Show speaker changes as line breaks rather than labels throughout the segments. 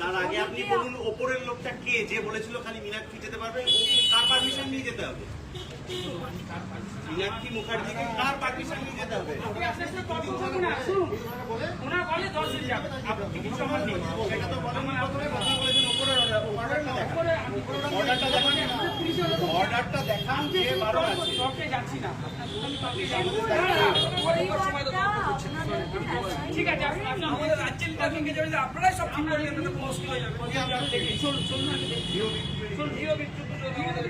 তার আগে আপনি বলুন ওপরের লোকটা কে? যে বলেছিল খালি মীনাক্ষী যেতে পারবে কার পারমিশন নিয়ে যেতে হবে? মীনাক্ষী মুখার্জিকে কার পারমিশন নিয়ে যেতে হবে? অর্ডারটা দেখান। অর্ডারটা দেখান।
ঠিক আছে আমাদের রাজ্যের আপনারাই সব ঠিক হয়ে যাবে জিও বিদ্যুৎ আমাদের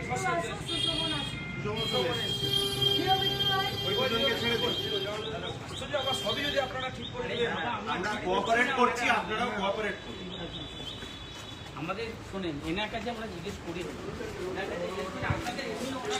আবার সবই যদি আপনারা ঠিক করে দিলেন
আমরা কোঅপারেট করছি আপনারাও কোঅপারেট করুন।
আমাদের শোনেন এনার কাছে আমরা জিজ্ঞেস করি। এনার জিজ্ঞেস করি, আপনাদের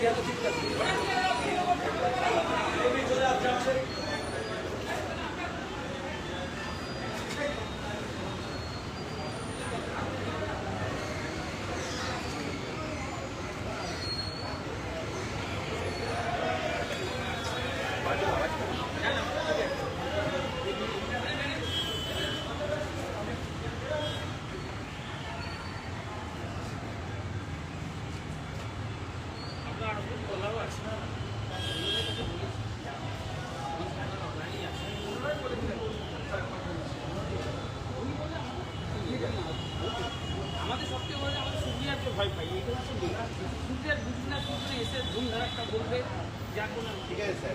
অর্ডারটা রয়েছে।
অর্ডার আমাদের কোনো অর্ডার নেই এই
এই, এই, এই, এই, এই, এই, এদিকে। কথা বলুন না, আমাদের দশজন বলে দশজন যাবে না, আমাদের কি আপত্তি আছে? আমরা মেন থাকতে হবে। সাহেব, আপনি কি আমাদের- আপনার আরও কিছু বলারও আছে। আমাদের সবচেয়ে বড় যে আমাদের সুপ্রিয়াকে ভয় পাই এটা হচ্ছে। সুপ্রিয়ার বুঝি না সুপ্রিয়া এসে ধুম ধারাক্কা বলবে যার কোনো
ঠিক আছে, স্যার